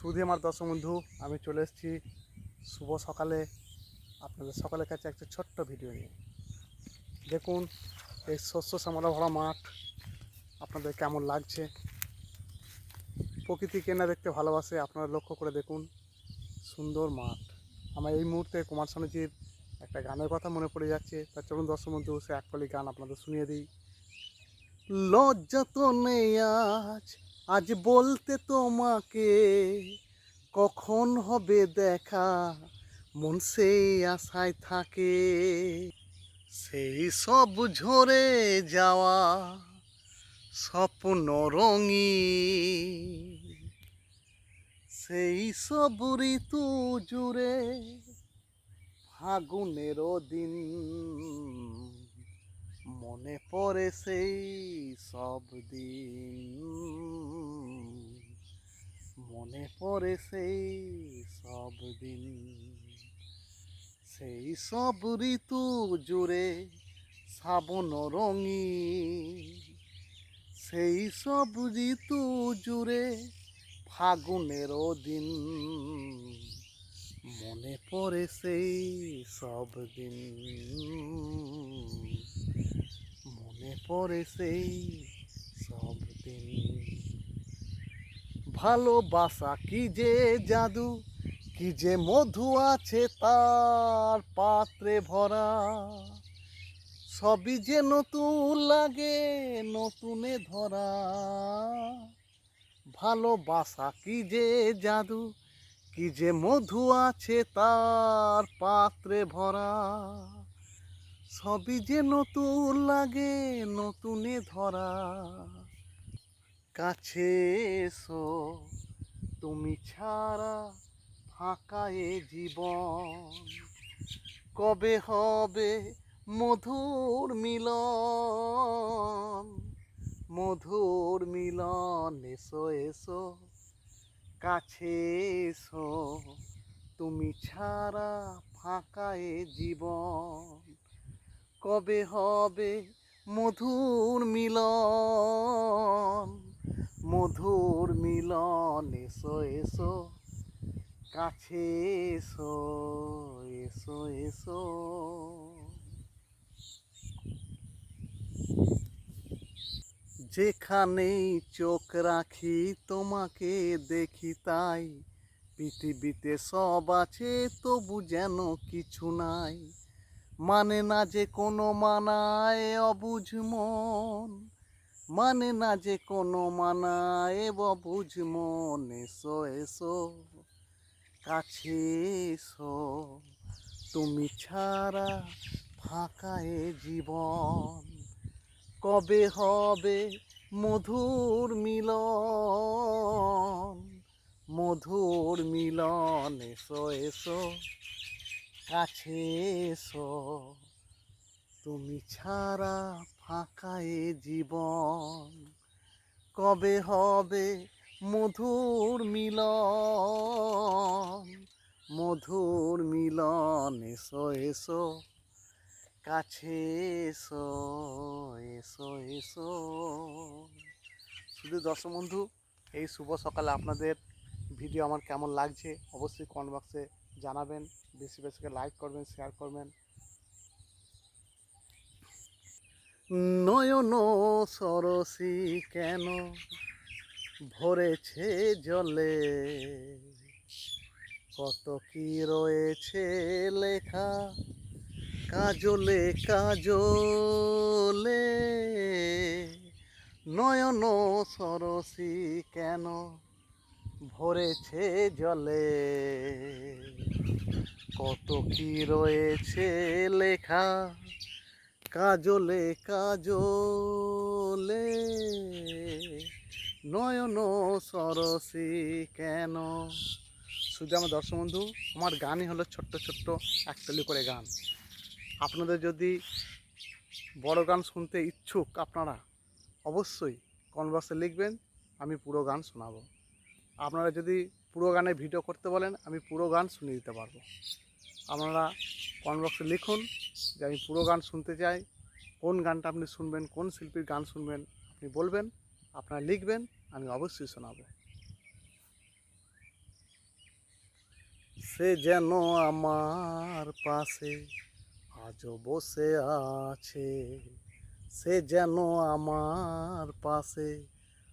সুধি আমার দর্শক বন্ধু, আমি চলে এসেছি শুভ সকালে। আপনাদের সকালের কাছে একটা ছোট্ট ভিডিও নিয়ে। দেখুন, এই শস্য শ্যামলা ভরা মাঠ, আপনাদের কেমন লাগছে? প্রকৃতি কেনা দেখতে ভালোবাসে, আপনারা লক্ষ্য করে দেখুন, সুন্দর মাঠ। আমার এই মুহূর্তে কুমার স্বামীজির একটা গানের কথা মনে পড়ে যাচ্ছে। তার চলুন দর্শক বন্ধু, সে এককলি গান আপনাদের শুনিয়ে দিই। লজ্জা তো নেই আজ আজ বলতে তোমাকে কখন হবে দেখা? মন সেই আশায় থাকে। সেই সব ঝরে যাওয়া স্বপ্ন রঙি সেই সব ঋতু জুড়ে ফাগুনেরও দিন। মনে পড়ে সেই সব দিন। মনে পড়ে সেই সব দিন। সেই সব ঋতু জুড়ে শ্রাবণ রঙি সেই সব ঋতু জুড়ে ফাগুনের দিন। মনে পড়ে সেই সব দিন। পড়ে সেই সব দিন ভালোবাসা কি যে জাদু, কি যে মধু আছে তার পাত্রে ভরা। সবই যে নতুন লাগে, নতুনে ধরা। ভালোবাসা কি যে জাদু, কি যে মধু আছে তার পাত্রে ভরা। সবই যে নতুন লাগে, নতুনে ধরা। কাছে এসো, তুমি ছাড়া ফাঁকা এ জীবন। কবে হবে মধুর মিলন? মধুর মিলন, এসো এসো। কাছে এসো, তুমি ছাড়া ফাঁকা এ জীবন। কবে হবে মধুর মিলন? মধুর মিলন, এসো এসো, কাছে এসো এসো এসো। যেখানেই চোখ রাখি, তোমাকে দেখি তাই। পৃথিবীতে সব আছে, তবু যেন কিছু নাই। মানে না যে কোনো মানায় অবুঝ মন মানে না যে কোনো মানায় অবুঝ মন। এসো এসো, কাছে এসো। তুমি ছাড়া ফাঁকায় জীবন। কবে হবে মধুর মিলন? মধুর মিলন, এসো এসো। কাছে এসো। তুমি ছাড়া ফাঁকা এ জীবন। কবে হবে মধুর মিলন? মধুর মিলন, এসো এসো। কাছে এসো এসো এসো। শুধু দর্শক বন্ধু, এই শুভ সকালে আপনাদের ভিডিও আমার কেমন লাগছে, অবশ্যই কমেন্ট বক্সে জানাবেন, বেশি বেশি লাইক করবেন শেয়ার করবেন। নয়ন সরসী কেন ভরেছে জলে? কত কি রয়েছে লেখা কাজলে কাজলে? নয়ন সরসী কেন ভরেছে জলে। কত কি রয়েছে লেখা? কাজলে কাজলে। নয়ন সরসী কেন? শুধু আমার দর্শক বন্ধু, আমার গানই হলো ছোট্ট ছোট্ট একটালি করে গান। আপনাদের যদি বড় গান শুনতে ইচ্ছুক আপনারা, অবশ্যই কনভার্সে লিখবেন, আমি পুরো গান শোনাবো। আপনারা যদি পুরো গানে ভিডিও করতে বলেন, আমি পুরো গান শুনিয়ে দিতে পারব। আপনারা কনবক্সে লিখুন যে আমি পুরো গান শুনতে চাই, কোন গানটা আপনি শুনবেন, কোন শিল্পীর গান শুনবেন, আপনি বলবেন, আপনারা লিখবেন, আমি অবশ্যই শোনাবো। সে যেন আমার পাশে আজও বসে আছে, সে যেন আমার পাশে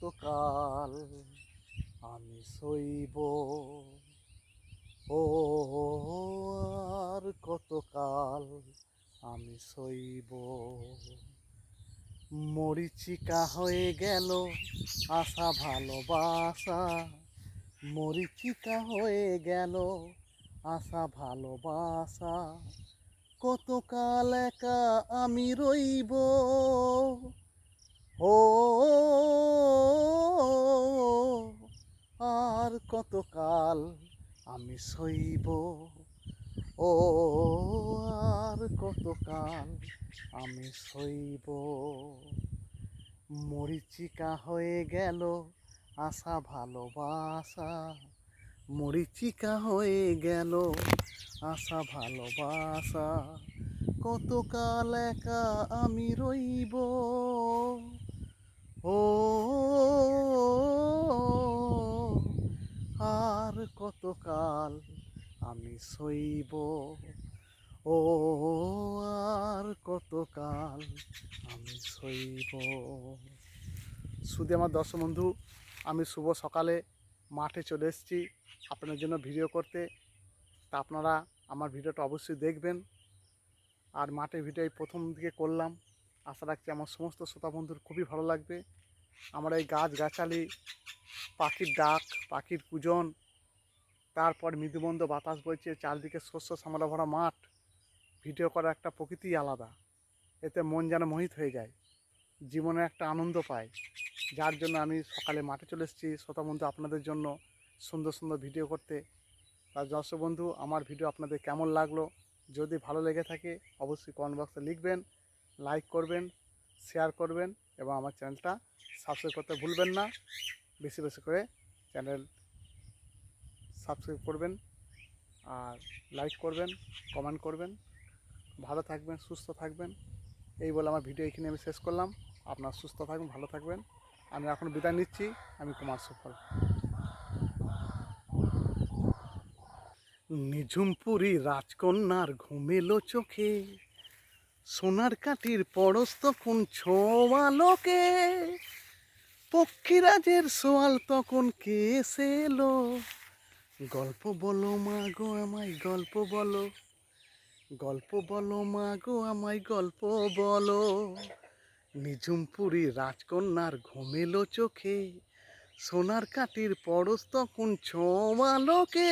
কতকাল আমি সইব। ও, আর কতকাল আমি সইব। মরিচিকা হয়ে গেল আশা, ভালোবাসা। মরিচিকা হয়ে গেল আশা, ভালোবাসা। কতকাল একা আমি রইব। সইব ও, আর কতকাল আমি সইব। মরিচিকা হয়ে গেল আশা, ভালোবাসা। মরিচিকা হয়ে গেল আশা, ভালোবাসা। কতকাল একা আমি রইব ও আর কতকাল আমি সইব ও, আর কতকাল আমি সইব শুধু আমার দর্শক বন্ধু, আমি শুভ সকালে মাঠে চলে এসেছি। আপনাদের জন্য ভিডিও করতে। তা আপনারা আমার ভিডিওটা অবশ্যই দেখবেন। আর মাঠে ভিডিও প্রথম দিকে করলাম। আশা রাখছি আমার সমস্ত শ্রোতা বন্ধুর খুবই ভালো লাগবে। আমার এই গাছ গাছালি, পাখির ডাক, পাখির কুজন তারপর মৃদুবন্ধ বাতাস বইছে চারদিকে শস্য শ্যামলা ভরা মাঠ। ভিডিও করা একটা প্রকৃতি আলাদা। এতে মন যেন মোহিত হয়ে যায়। জীবনে একটা আনন্দ পায়। যার জন্য আমি সকালে মাঠে চলে এসেছি। শ্রোতা বন্ধু আপনাদের জন্য সুন্দর সুন্দর ভিডিও করতে। তার দর্শক বন্ধু, আমার ভিডিও আপনাদের কেমন লাগল? যদি ভালো লেগে থাকে, অবশ্যই কমেন্ট বক্সে লিখবেন লাইক করবেন শেয়ার করবেন এবং আমার চ্যানেলটা সাবস্ক্রাইব করতে ভুলবেন না। বেশি বেশি করে চ্যানেল সাবস্ক্রাইব করবেন আর লাইক করবেন কমেন্ট করবেন। ভালো থাকবেন, সুস্থ থাকবেন। এই বলে আমার ভিডিও এখানে আমি শেষ করলাম। আপনার সুস্থ থাকবেন, ভালো থাকবেন। আমি এখন বিদায় নিচ্ছি। আমি কুমার সুফল। নিঝুমপুরি রাজকন্যার ঘুমেলো চোখে। সোনার কাঠির পরশ তখন ছোয়ালোকে পক্ষীরাজের সোয়াল তখন কে এলো। গল্প বলো মা গো, আমায় গল্প বলো। গল্প বলো মা গো, আমায় গল্প বলো। নিঝুমপুরি রাজকন্যার ঘুমেলো চোখে, সোনার কাঠির পরশ তখন ছোয়ালোকে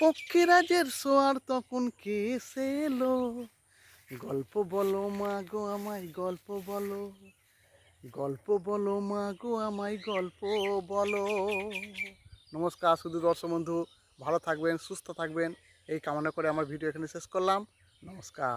পক্ষীরাজের সোয়ার তখন কে এলো গল্প বলো মা গো, আমায় গল্প বলো। গল্প বলো মা গো, আমায় গল্প বলো। নমস্কার শুধু দর্শক বন্ধু। ভালো থাকবেন, সুস্থ থাকবেন। এই কামনা করে আমার ভিডিও এখানে শেষ করলাম। নমস্কার।